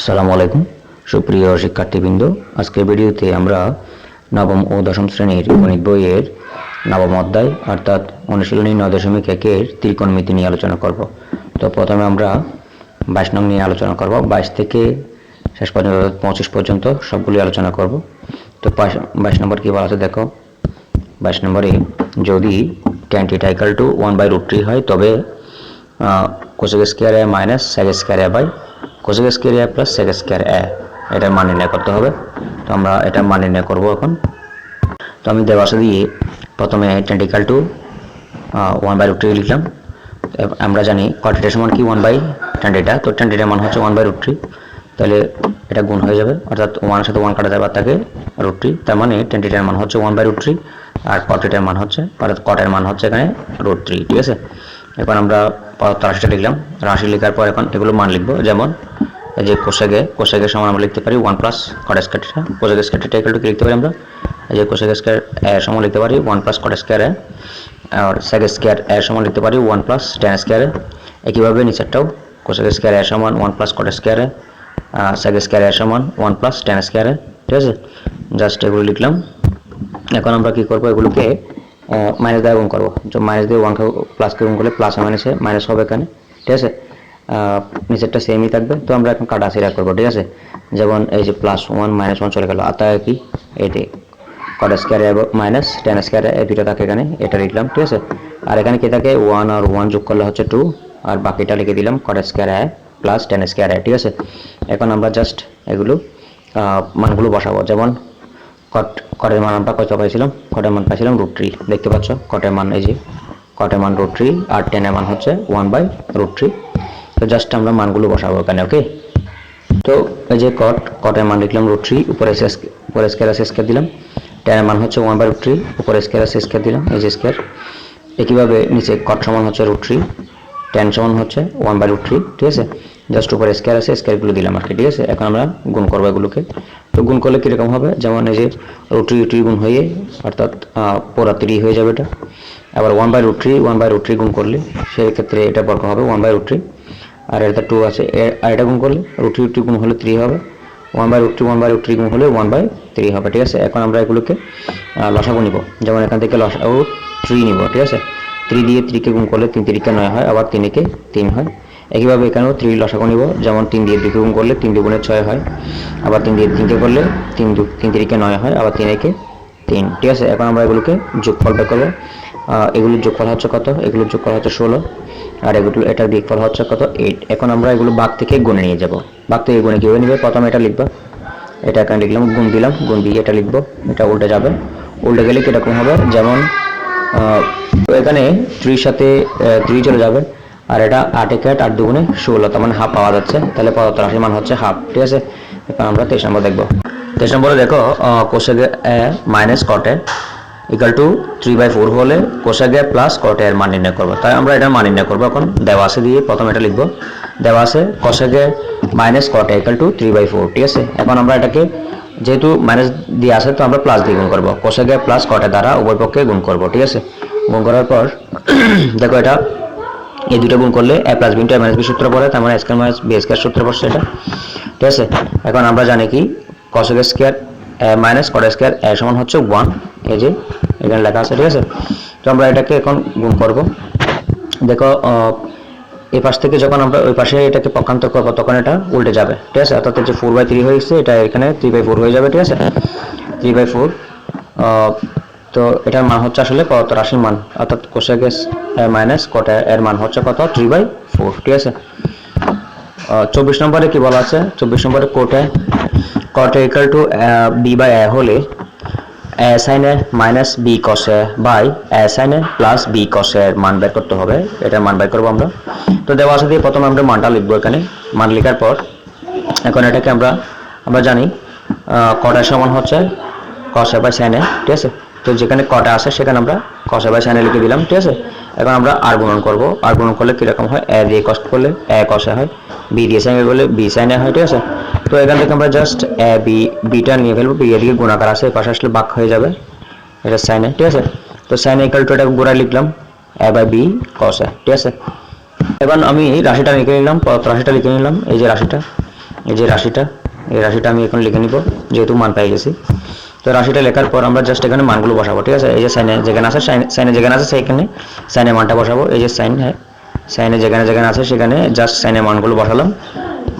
আসসালামু আলাইকুম। সুপ্রিয় শিক্ষার্থীবৃন্দ, আজকের ভিডিওতে আমরা নবম ও দশম শ্রেণির গণিত বইয়ের নবম অধ্যায়, অর্থাৎ অনুশীলনী নয় দশমিক একের ত্রিকোণমিতি নিয়ে আলোচনা করব। তো প্রথমে আমরা বাইশ নং নিয়ে আলোচনা করব। বাইশ থেকে শেষ পর্যন্ত পঁচিশ পর্যন্ত সবগুলি আলোচনা করব। তো বাইশ নম্বর কী বলা আছে দেখো? বাইশ নম্বরে, যদি tan theta equal to one by root three হয়, তবে cosec square minus sec square by cosec square A plus sec square A এটার মান নির্ণয় করতে হবে। তো আমরা এটা মান নির্ণয় করব এখন। তো আমি দেওয়াশে দিয়ে প্রথমে টেন্টিক্যাল টু ওয়ান বাই রুট লিখলাম। আমরা জানি কটিটার সমান কি? ওয়ান বাই টেন্টিটা তো টেন্টিটার মান হচ্ছে ওয়ান বাই রুট তাহলে এটা গুণ হয়ে যাবে। অর্থাৎ ওয়ানের সাথে ওয়ান কাটা যাবে আর থাকে রুট তার মানে টেন্টিটার মান হচ্ছে ওয়ান বাই রুট আর কটিটার মান হচ্ছে, অর্থাৎ কটের মান হচ্ছে এখানে রুট থ্রি ঠিক আছে? এখন আমরা পদার্থ রাশিটা লিখলাম। রাশি লেখার পর এখন এগুলো মান লিখব। যেমন যে কোষেগে কোষেগের সমান আমরা লিখতে পারি ওয়ান প্লাস কট স্কোয়ারটা কোষেগ স্কোয়ারটা ইকুয়াল টু কি লিখতে পারি আমরা? যে কোষেগ স্কোয়ার এর সমান লিখতে পারি ওয়ান প্লাস কট স্কোয়ার আর সেগ স্কোয়ার এর সমান লিখতে পারি ওয়ান প্লাস টেন স্কোয়ার একইভাবে নিচেরটাও কোষেগ স্কোয়ার এর সমান one plus cot square sec square এর সমান ওয়ান প্লাস টেন স্কোয়ার ঠিক আছে? জাস্ট এগুলো লিখলাম। এখন আমরা কি করব? এগুলোকে মাইনাস দিয়ে গুণ করব। মাইনাস দিয়ে ওয়ান প্লাসকে গুণ করলে প্লাস মাইনাসে মাইনাস হবে এখানে। ঠিক আছে? নিচেরটা সেমই থাকবে। তো আমরা এখন কাটা সিরা করব, ঠিক আছে? যেমন এই যে প্লাস ওয়ান মাইনাস ওয়ান চলে গেল। আতা কি এটি cot square minus tan square এই দুটো থাকে এখানে, এটা লিখলাম, ঠিক আছে? আর এখানে কি থাকে? ওয়ান আর ওয়ান যোগ করলে হচ্ছে টু আর বাকিটা লিখে দিলাম cot square plus tan square ঠিক আছে? এখন আমরা জাস্ট এগুলো মানগুলো বসাবো। যেমন কট কটের মান আমরা কত পাইছিলাম? কটের মান পাইছিলাম রুট থ্রি দেখতে পাচ্ছ? কটের মান এই যে কটের মান রুট থ্রি আর টেনের মান হচ্ছে ওয়ান বাই রুট থ্রি তো জাস্ট আমরা মানগুলো বসাবো এখানে ওকে তো এই যে কট কটের মান লিখলাম রুট থ্রি উপরে উপরে স্কোয়ার আছে স্কোয়ার দিলাম। টেনের মান হচ্ছে ওয়ান বাই রুট থ্রি উপরে স্কোয়ার আছে স্কোয়ার দিলাম, এই যে স্কোয়ার একইভাবে নিচে কট সমান হচ্ছে রুট থ্রি টেন সমান হচ্ছে ওয়ান বাই রুট থ্রি ঠিক আছে? জাস্ট উপরে স্কোয়ার আছে স্কোয়ারগুলো দিলাম আর কি, ঠিক আছে? এখন আমরা গুণ করব এগুলোকে। তো গুণ করলে কীরকম হবে? যেমন এই যে রুট রুট গুণ হয়ে, অর্থাৎ পুরা থ্রি হয়ে যাবে এটা। আবার one by root three one by root three গুণ করলে সেই ক্ষেত্রে এটা বর্গ হবে ওয়ান বাই রুট থ্রি আর এটা টু আছে। আর এটা গুণ করলে রুট থ্রি থ্রি গুণ হলে থ্রি হবে। One by root three one by root three গুণ হলে ওয়ান বাই থ্রি হবে, ঠিক আছে? এখন আমরা এগুলোকে লসাগু নিব। যেমন এখান থেকে লসাগু থ্রি নিব, ঠিক আছে? থ্রি দিয়ে থ্রিকে গুণ করলে তিন তিরিকে নয় হয়, আবার তিনকে তিন হয়। একইভাবে এখানেও থ্রি লসাগু নিব, যেমন তিন দিয়ে দুকে গুণ করলে তিন দুগুণে ছয় হয়, আবার তিন দিয়ে তিনকে করলে তিন দু, তিন তিরিকে নয় হয়, আবার তিন একে তিন, ঠিক আছে? এখন আমরা এগুলোকে যোগফল বের করব। এগুলোর যোগফল হচ্ছে কত? এগুলোর যোগফল হচ্ছে ষোলো। আর এগুলো এটার বিয়োগফল হচ্ছে কত? এইট। এখন আমরা এগুলো বাঘ থেকে গুণে নিয়ে যাব। বাঘ থেকে গুণে কীভাবে নিবে? প্রথমে এটা লিখবা। এটা এখানে লিখলাম, গুণ দিলাম, গুণ দিয়ে এটা লিখব। এটা উল্টে যাবে। উল্টে গেলে কীরকম হবে? যেমন এখানে থ্রির সাথে থ্রি চলে যাবে। আর এটা আট একে আট আট দুগুণে ষোলো। তার মানে হাফ পাওয়া যাচ্ছে। তাহলে পদার্থ রাশির মান হচ্ছে হাফ। ঠিক আছে? এখন আমরা তেইশ নম্বর দেখব। তেইশ নম্বরে দেখো cosec A minus cot A equal to three by four হলে কোষাগে প্লাস কটের মান নির্ণয় করব। তাই আমরা এটা মান নির্ণয় করব এখন। দেওয়াসে দিয়ে প্রথম এটা লিখব। দেওয়াসে cosec A minus cot A equal to three by four ঠিক আছে? এখন আমরা এটাকে যেহেতু মাইনাস দিয়ে আসে তো আমরা প্লাস দিয়ে গুণ করব। কোষাগে প্লাস কটে দ্বারা উভয় পক্ষে গুণ করব, ঠিক আছে? গুণ করার পর দেখো এটা, এই দুটো গুণ করলে A plus B into minus B সূত্র পড়ে, তার মানে স্কয়ার মাইনাস বি স্কয়ার সূত্র পড়ছে এটা, ঠিক আছে? এখন আমরা জানি কি cosec square minus cot square এর সমান হচ্ছে ওয়ান এই যে এখানে লেখা আছে, ঠিক আছে? তো আমরা এটাকে এখন গুণ করব। দেখো এই পাশ থেকে যখন আমরা ওই পাশে এটাকে পক্ষান্তর করব, তখন এটা উল্টে যাবে, ঠিক আছে? অর্থাৎ যে ফোর বাই থ্রি হয়েছে এটা এখানে থ্রি বাই ফোর হয়ে যাবে, ঠিক আছে? থ্রি বাই ফোর তো এটার মান হচ্ছে আসলে কত? রাশির মান, অর্থাৎ কোষেগেস মাইনাস কটা এর মান হচ্ছে কত? থ্রি বাই ফোর ঠিক আছে? চব্বিশ নম্বরে কি বলা আছে? চব্বিশ নম্বরে cot A cot A equal to B by A হলে A sine A minus B cos A by A sine A plus B কসের মান বের করতে হবে। এটার মান বের করব আমরা। তো দেওয়া আছে দিয়ে প্রথমে আমরা মানটা লিখব এখানে। মান লেখার পর এখন এটাকে আমরা আমরা জানি কটার সমান হচ্ছে কসে বাই সাইনে ঠিক আছে? তো যেখানে কটা আছে সেখানে আমরা কসে বাই সাইনে লিখে দিলাম, ঠিক আছে? এখন আমরা আর গুণন করব। আর গুণন করলে কীরকম হয়? এ দিয়ে কষ্ট করলে এ কষে হয় বি দিয়ে সাইনে করলে বি সাইনে হয়, ঠিক আছে? তো এখান থেকে আমরা জাস্ট এ বি বিটা নিয়ে ফেলব বি এদিকে গুণাকার আছে পাশে আসলে বাক হয়ে যাবে। এটা সাইনে ঠিক আছে? তো সাইনে ইকাল টু এটা গোড়া লিখলাম এ বাই বি কসে ঠিক আছে? এবার আমি রাশিটা লিখে নিলাম রাশিটা লিখে নিলাম, এই যে রাশিটা, এই যে রাশিটা, এই রাশিটা আমি এখন লিখে নিব, যেহেতু মান পেয়ে গেছি। তো রাশিটা লেখার পর আমরা জাস্ট এখানে মানগুলো বসাবো, ঠিক আছে? এই যে সাইনে যেখানে আছে সাইনে যেখানে আছে সেখানে সাইনে মানটা বসাবো, এই যে সাইন সাইনে যেখানে যেখানে আছে, সেখানে জাস্ট সাইনে মানগুলো বসালাম।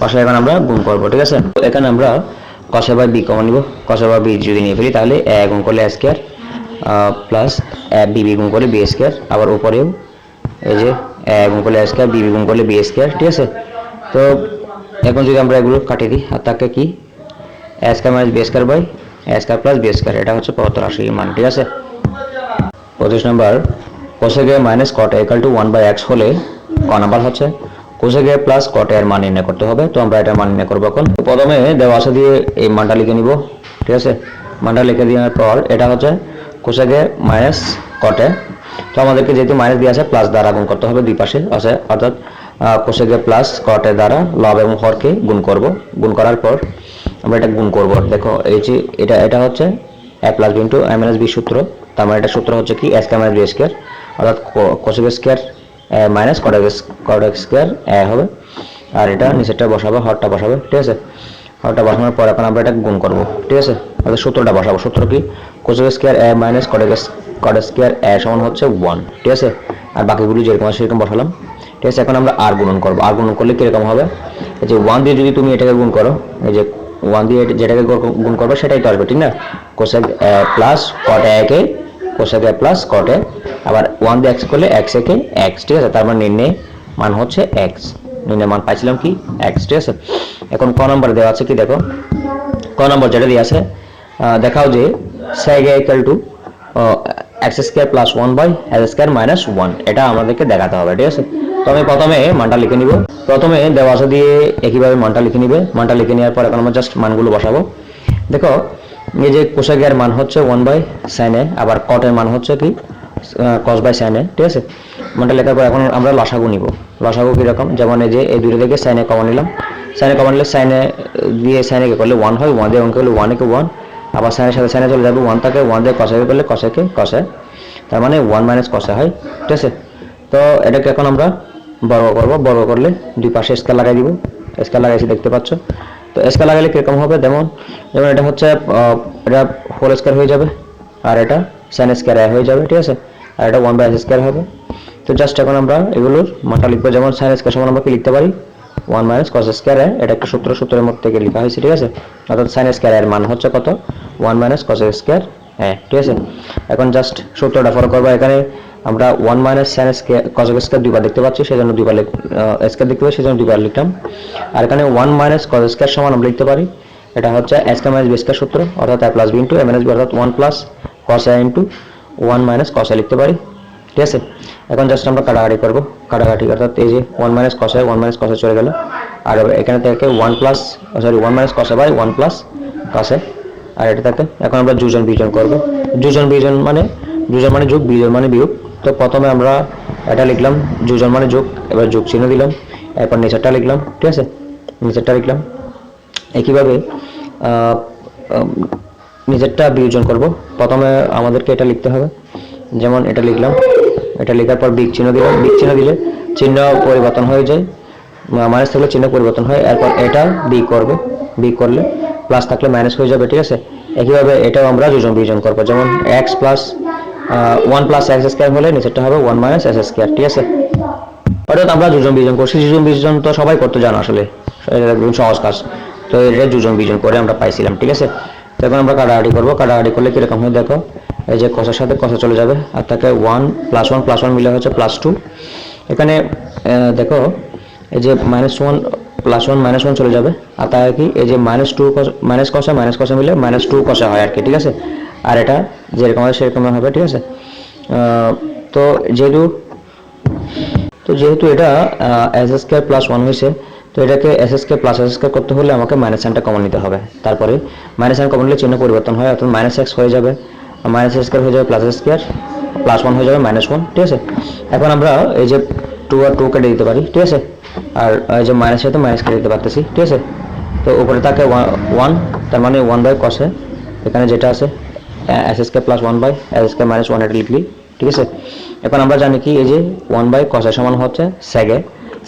বসে এখন আমরা গুণ করব, ঠিক আছে? এখানে আমরা কষে বাই বি কমন নিব। কষে বাই বি যদি নিয়ে ফেলি, তাহলে এ গুণ করলে স্কোয়ার প্লাস বি বি গুণ করলে বি স্কোয়ার আবার উপরেও এই যে এ গুণ করলে স্কোয়ার বি বি গুণ করলে বি স্কোয়ার ঠিক আছে? তো এখন যদি আমরা এগুলো কাটিয়ে দিই, আর তাকে কি? A square minus B square by A square plus B square এটা হচ্ছে পদার্থ রাশির মান, ঠিক আছে? পঁচিশ নম্বর cosec A minus cot equal to one by x হলে ক নাম্বার হচ্ছে? কোসেকে প্লাস কট এর মান নির্ণয় করতে হবে। তো আমরা এটা মান নির্ণয় করব এখন। প্রথমে দেওয়া আছে দিয়ে এই মানটা লিখে নিব। ঠিক আছে? মানটা লিখে দেওয়ার পর এটা হচ্ছে কোসেকে মাইনাস কটে তো আমাদেরকে যেহেতু মাইনাস দিয়ে আছে প্লাস দ্বারা গুণ করতে হবে দুই পাশে। আছে অর্থাৎ কোসেকে প্লাস কটে দ্বারা লব এবং হরকে গুণ করব। গুণ করার পর আমরা এটা গুণ করব। দেখো, এই যে এটা এটা হচ্ছে A plus B into A minus B সূত্র। তার মানে এটা সূত্র হচ্ছে কি? S K minus B square অর্থাৎ cosec square minus cot A cot A square A, হবে। আর এটা নিচেরটা বসাবো, হরটা বসাবে, ঠিক আছে? হরটা বসানোর পর এখন আমরা এটা গুণ করব, ঠিক আছে? অর্থাৎ সূত্রটা বসাবো। সূত্র কি? Cosec square A minus cot A cot A square A, সমান হচ্ছে ওয়ান ঠিক আছে? আর বাকিগুলি যেরকম আছে সেরকম বসালাম, ঠিক আছে? এখন আমরা আর গুণন করব। আর গুণন করলে কীরকম হবে? এই যে ওয়ান দিয়ে যদি তুমি এটাকে গুণ করো, এই যে ওয়ান দিয়ে যেটাকে গুণ- করবে সেটাই তো আসবে, ঠিক না? কোসেক প্লাস কট একে কোসেক এ প্লাস কট আবার ওয়ান দিয়ে এক্স করলে এক্স একে এক্স ঠিক আছে? তার মানে নির্ণয় মান হচ্ছে এক্স নির্ণয় মান পাইছিলাম কি? এক্স ঠিক আছে? এখন ক নম্বর দেওয়া আছে কি? দেখো। ক নম্বর যেটা দিয়ে আছে দেখাও যে sec equal to x square plus one by x square minus one এটা আমাদেরকে দেখাতে হবে, ঠিক আছে? তো আমি প্রথমে মানটা লিখে নিব। প্রথমে দেওয়া দিয়ে একইভাবে মানটা লিখে নিবে। মানটা লিখে নেওয়ার পর এখন আমরা জাস্ট মানগুলো বসাবো। দেখো, এই যে কোষাগের মান হচ্ছে ওয়ান বাই সাইনে আবার কটের মান হচ্ছে কি? কস বাই সাইনে ঠিক আছে? মানটা লেখার পর এখন আমরা লসাগু নিব। লসাগু কীরকম? যেমন এই যে এই দুটো থেকে সাইনে কমন নিলাম। সাইনে কমন নিলে সাইনে দিয়ে সাইনে কে করলে ওয়ান হয়। ওয়ান দিয়ে অঙ্ক করলে ওয়ানে কে ওয়ান আবার সাইনের সাথে সাইনে চলে যাবে ওয়ান থাকে ওয়ান দিয়ে কষাকে করলে কষাকে কষে তার মানে ওয়ান মাইনাস কষা হয়। ঠিক আছে? তো এটাকে এখন আমরা বর্গ করব। বর্গ করলে দুই পাশে স্কেল লাগাই দিব। স্কেল লাগাইছি, দেখতে পাচ্ছ? তো স্কেল লাগাইলে কীরকম হবে? যেমন যেমন এটা হচ্ছে এটা হোল স্কোয়ার হয়ে যাবে। আর এটা সাইন স্কোয়ার হয়ে যাবে। ঠিক আছে? আর এটা ওয়ান বাই এস স্কোয়ার হবে। তো জাস্ট এখন আমরা এগুলোর মানটা লিখব। যেমন সাইন স্কোয়ার সমান আমরা কি লিখতে পারি? ওয়ান মাইনাস কস স্কোয়ার এটা একটা সূত্র, সূত্রের মধ্যে থেকে লেখা হয়েছে, ঠিক আছে? অর্থাৎ সাইন স্কোয়ার এর মান হচ্ছে কত? ওয়ান মাইনাস কস স্কোয়ার হ্যাঁ ঠিক আছে? এখন জাস্ট সূত্রটা ফলো করব। এখানে আমরা one minus sine cos square দুইবার দেখতে পাচ্ছি, সেজন্য দুইবার স্কোয়ার দেখতে পাচ্ছি, সেজন্য দুইবার লিখলাম। আর এখানে ওয়ান মাইনাস কস স্কোয়ার সমান আমরা লিখতে পারি। এটা হচ্ছে S K minus B square সূত্র, অর্থাৎ A plus B into A minus B অর্থাৎ one plus cos A into one minus A লিখতে পারি, ঠিক আছে? এখন জাস্ট আমরা কাটাকাটি করব, কাটাকাটি অর্থাৎ এই যে one minus cos A one minus cos A চলে গেল। আর এখানে থেকে one plus sorry one minus cos A by one plus cos A আর এটা থাকে এখন আমরা যোজন বিজন করব। যোজন বিজন মানে যোজন মানে যোগ বিজন মানে বিয়োগ। তো প্রথমে আমরা এটা লিখলাম যোজন মানে যোগ, এবার যোগ চিহ্ন দিলাম। এরপর নিচেরটা লিখলাম, ঠিক আছে? নিচেরটা লিখলাম। একইভাবে নিজেরটা বিয়োজন করব। প্রথমে আমাদেরকে এটা লিখতে হবে। যেমন এটা লিখলাম। এটা লেখার পর বিগ চিহ্ন দিলাম। বিগ চিহ্ন দিলে চিহ্ন পরিবর্তন হয়ে যায়। মাইনাস থাকলে চিহ্ন পরিবর্তন হয়। এরপর এটা বি করবে। বি করলে প্লাস থাকলে মাইনাস হয়ে যাবে, ঠিক আছে? একইভাবে এটাও আমরা যোজন বিয়োজন করব। যেমন x plus one plus x square হলে নিচেরটা হবে ওয়ান মাইনাস এক্স স্কোয়ার ঠিক আছে? অর্থাৎ আমরা যোজন বিজন করছি। যোজন বিজন তো সবাই করতে জানো আসলে। সহজ কাজ। তো এটা যোজন বিজন করে আমরা পাইছিলাম, ঠিক আছে? তো এখন আমরা কাটাকাটি করব। কাটাকাটি করলে কীরকম হয় দেখো? এই যে কষার সাথে কষা চলে যাবে। আর তাকে one plus one plus one মিলে হচ্ছে প্লাস টু এখানে দেখো, এই যে minus one plus one minus one চলে যাবে। আর তাই কি? এই যে মাইনাস টু মাইনাস কষা মাইনাস কষা মিলে মাইনাস টু কষা হয় আর কি ঠিক আছে? আর এটা যেরকম হয় সেরকম হবে, ঠিক আছে? তো যেহেতু তো যেহেতু এটা এস স্কোয়ার প্লাস ওয়ান হয়েছে তো এটাকে S square plus S square করতে হলে আমাকে মাইনাস সাইনটা কমন নিতে হবে। তারপরে মাইনাস সাইন কমন নিলে চিহ্ন পরিবর্তন হয়, অর্থাৎ মাইনাস এক্স হয়ে যাবে। মাইনাস স্কোয়ার হয়ে যাবে প্লাস স্কোয়ার প্লাস ওয়ান হয়ে যাবে মাইনাস ওয়ান ঠিক আছে? এখন আমরা এই যে টু আর টু কেটে দিতে পারি, ঠিক আছে? আর এই যে মাইনাস সাথে মাইনাস কেটে দিতে পারতেছি, ঠিক আছে? তো উপরে থাকে ওয়ান তার মানে ওয়ান বাই কসে এখানে যেটা আছে S square plus one by S square minus one এটা লিখলি, ঠিক আছে? এখন আমরা জানি কি, এই যে ওয়ান বাই কসের সমান হচ্ছে স্যাগে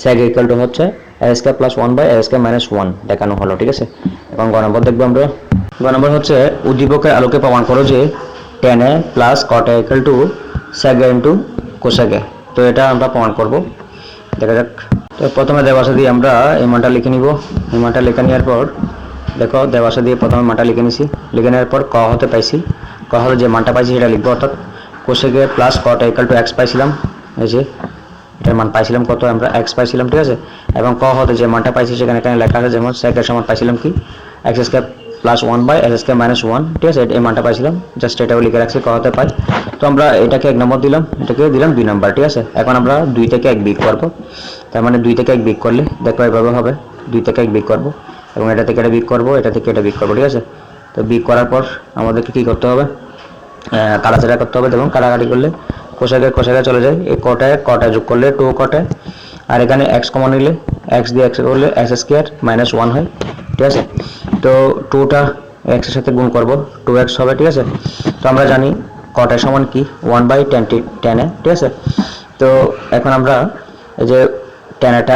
স্যাগে ইকুয়াল টু হচ্ছে A square plus one by A square minus one দেখানো হলো, ঠিক আছে? এবং গ নম্বর দেখব আমরা। গ নম্বর হচ্ছে উদ্দীপকের আলোকে প্রমাণ করো যে tan A plus cot A equal to sec A into cosec A তো এটা আমরা প্রমাণ করব। দেখা যাক। তো প্রথমে দেওয়াশা দিয়ে আমরা এই মানটা লিখে নিব। এই মানটা লিখে নেওয়ার পর, দেখো দেওয়াশা দিয়ে প্রথমে মানটা লিখে নিছি। লিখে নেওয়ার পর ক হতে পাইছি। ক হলে যে মানটা পাইছি সেটা লিখব, অর্থাৎ cosec A plus cot equal to x পাইছিলাম। এই যে এটার মান পাইছিলাম কত? আমরা এক্স পাইছিলাম, ঠিক আছে? এবং ক হতে যে মানটা পাইছি সেখানে এখানে লেখা আছে যেমন সেকের সমান পাইছিলাম কি? X square plus one by S square minus one ঠিক আছে? এই মানটা পাইছিলাম জাস্ট এটাও লিখে রাখছি, ক হতে পাই। তো আমরা এটাকে এক নম্বর দিলাম, এটাকে দিলাম দুই নম্বর, ঠিক আছে? এখন আমরা দুই থেকে এক বিক করব। তার মানে দুই থেকে এক বিক করলে, দেখো এভাবে হবে। দুই থেকে এক বিক করব এবং এটা থেকে এটা বিক করব, এটা থেকে এটা বিক করব, ঠিক আছে? তো বিক করার পর আমাদেরকে কী করতে হবে? কাটাচাড়া করতে হবে এবং কাটাকাটি করলে কোষাগে কোষাগে চলে যায়। এই কটায়, কটা যোগ করলে টু কটায় আর এখানে এক্স কমন নিলে এক্স দিয়ে এক্স করলে এক্স স্কোয়ার মাইনাস ওয়ান হয়, ঠিক আছে? তো টুটা এক্সের সাথে গুণ করব টু এক্স হবে, ঠিক আছে? তো আমরা জানি কটার সমান কি? ওয়ান বাই টেন টেনে ঠিক আছে? তো এখন আমরা এই যে টেন এটা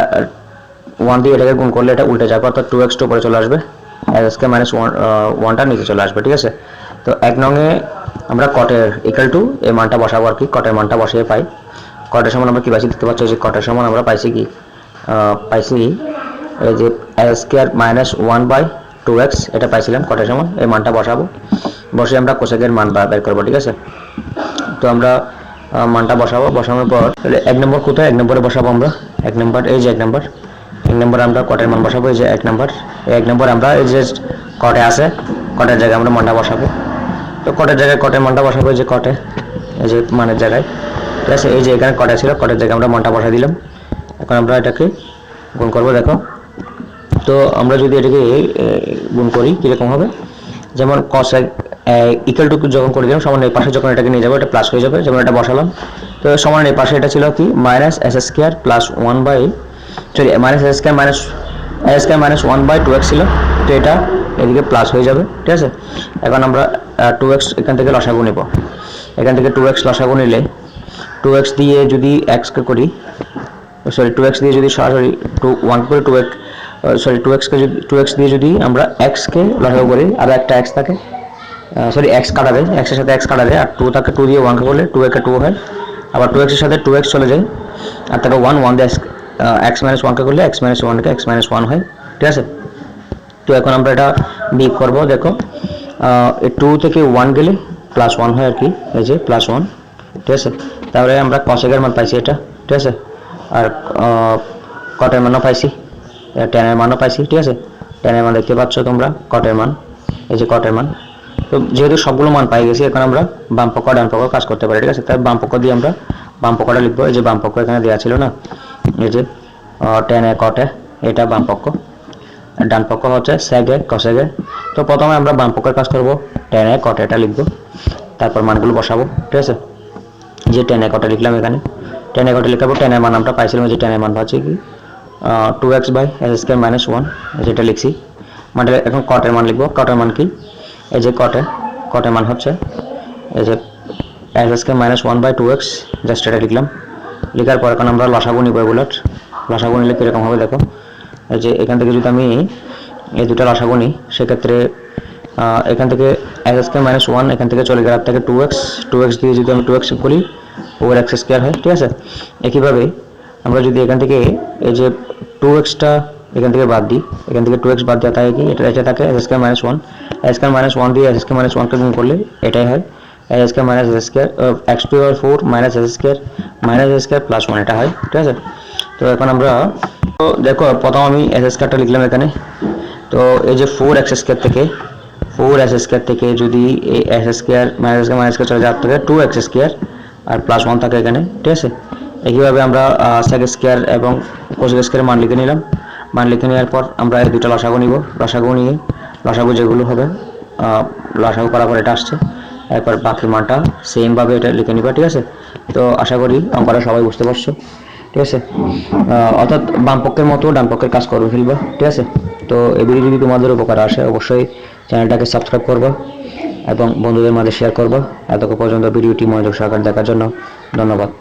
ওয়ান দিয়ে এটাকে গুণ করলে এটা উল্টে যাবে, অর্থাৎ টু এক্স টু পরে চলে আসবে। এক্সকে মাইনাস ওয়ান ওয়ানটা নিচে চলে আসবে, ঠিক আছে? তো এক নঙে আমরা কটের ইকাল টু এই মানটা বসাবো আর কি কটের মানটা বসিয়ে পাই। কটের সমান আমরা কি পাইছি দেখতে পাচ্ছি যে কটের সমান আমরা পাইছি কি? পাইছি এই যে square minus one by two x এটা পাইছিলাম কটের সমান, এই মানটা বসাবো। বসে আমরা কোশেকের মান বের করব, ঠিক আছে? তো আমরা মানটা বসাবো, বসানোর পর এক নম্বর কোথায়? এক নম্বরে বসাবো আমরা। এক নম্বর, এই যে এক নম্বর। এক নম্বর আমরা কটের মান বসাবো, এই যে এক নম্বর। এক নম্বর আমরা এই যে কটে আছে কটের জায়গায় আমরা মানটা বসাবো। তো কটের জায়গায় কটের মানটা বসাবো যে কটে, এই যে মানের জায়গায়। ঠিক আছে, এই যে এখানে কটে ছিল, কটের জায়গায় আমরা মানটা বসা দিলাম। এখন আমরা এটাকে গুণ করব, দেখো। তো আমরা যদি এটাকে গুণ করি, কীরকম হবে? যেমন কস ইকুয়াল টু যখন করে দিলাম, সমান এই পাশে যখন এটাকে নিয়ে যাব, এটা প্লাস হয়ে যাবে, যেমন এটা বসালাম। তো সমান এই পাশে এটা ছিল কি? Minus S square plus one by sorry minus S square minus S square minus one by two x ছিল তো এটা এদিকে প্লাস হয়ে যাবে ঠিক আছে এখন আমরা টু এক্স এখান থেকে লসাগু নেব এখান থেকে টু এক্স লসাগু নিলে টু এক্স দিয়ে যদি এক্সকে করি সরি টু এক্স দিয়ে যদি সরাসরি টু ওয়ান করে টু এক্স সরি টু এক্সকে যদি টু এক্স দিয়ে যদি আমরা এক্সকে লসাগু করি আর একটা এক্স থাকে সরি এক্স কাটা দেয় এক্সের সাথে এক্স কাটা দেয় আর টু থাকে টু দিয়ে ওয়ানকে করলে টু একে টু হয় আবার টু এক্সের সাথে টু এক্স চলে যায় আর তাকে ওয়ান ওয়ান দিয়ে এক্স মাইনাস ওয়ানকে করলে এক্স মাইনাস ওয়ানকে এক্স মাইনাস ওয়ান হয়, ঠিক আছে? তো এখন আমরা এটা বিগ করব, দেখো। টু থেকে ওয়ান গেলে প্লাস ওয়ান হয় আর কি, এই যে প্লাস ওয়ান ঠিক আছে? তারপরে আমরা কশেকের মান পাইছি এটা, ঠিক আছে? আর কটের মানও পাইছি টেনের মানও পাইছি, ঠিক আছে? টেনের মান দেখতে পাচ্ছ তোমরা কটের মান, এই যে কটের মান। তো যেহেতু সবগুলো মান পাই গেছি, এখন আমরা বাম পক্ষ, ডান পক্ষ কাজ করতে পারি, ঠিক আছে? তাই বাম পক্ষ দিয়ে আমরা বাম পক্ষটা লিখব, এই যে বাম পক্ষ এখানে দেওয়া ছিল না? এই যে টেনে কটে, এটা বাম পক্ষ। ডান পক্ষ হচ্ছে স্যাগে কসেগে তো প্রথমে আমরা বাম পক্ষের কাজ করব টেনে কটে এটা লিখব। তারপর মানগুলো বসাবো, ঠিক আছে? যে টেনে কটে লিখলাম এখানে। টেনে কটে লিখাবো টেনের মান আমরা পাইছিলাম যে টেনের মান পাচ্ছি কি? Two x by S square minus one যেটা লিখছি। মানে এখন কটের মান লিখব। কটের মান কি? এই যে কটে, কটের মান হচ্ছে, এই যে S square minus one by two x just এটা লিখলাম। লেখার পর এখন আমরা লসাগু নিব এগুলোর। লসাগু নিলে কীরকম হবে দেখো। এই যে এখান থেকে যদি আমি এই দুটো লসাগু নিই, সেক্ষেত্রে এখান থেকে এস স্কোয়ার মাইনাস ওয়ান এখান থেকে চলে গেলে থেকে টু এক্স টু এক্স দিয়ে যদি আমি টু এক্স করি ওভার এক্স স্কোয়ার হয়, ঠিক আছে? একইভাবে আমরা যদি এখান থেকে এই যে টু এক্সটা এখান থেকে বাদ দিই, এখান থেকে টু এক্স বাদ দেওয়া থাকে কি? এটা এটা থাকে S square minus one S square minus one দিয়ে এস স্কোয়ার মাইনাস ওয়ানকে গুণ করলে এটাই হয়। S square minus S square x two আর four minus S square minus S square plus one এটা হয়, ঠিক আছে? তো এখন আমরা, তো দেখো, প্রথম আমি এস স্কোয়ারটা লিখলাম এখানে। তো এই যে ফোর এক্স স্কোয়ার থেকে ফোর এস স্কোয়ার থেকে যদি এই S square minus square minus square চলে যাওয়ার থেকে টু এক্স স্কোয়ার আর প্লাস ওয়ান থাকে এখানে, ঠিক আছে? একইভাবে আমরা সেক স্কোয়ার এবং কোসেক স্কোয়ারের মান লিখে নিলাম। মান লিখে নেওয়ার পর আমরা এই দুটো লসাগু নিব। লসাগু নিয়ে, লসাগু যেগুলো হবে লসাগু করার পর এটা আসছে। এরপর বাকি মানটা সেমভাবে এটা লিখে নিবা, ঠিক আছে? তো আশা করি অঙ্কটা সবাই বুঝতে পারছ, ঠিক আছে? অর্থাৎ বাম পক্ষের মতো ডান পক্ষের কাজ করবে ফেলবা, ঠিক আছে? তো এই ভিডিও যদি তোমাদের উপকার আসে, অবশ্যই চ্যানেলটাকে সাবস্ক্রাইব করবা এবং বন্ধুদের মাঝে শেয়ার করবা। এতক্ষণ পর্যন্ত ভিডিওটি মনোযোগ সহকারে দেখার জন্য ধন্যবাদ।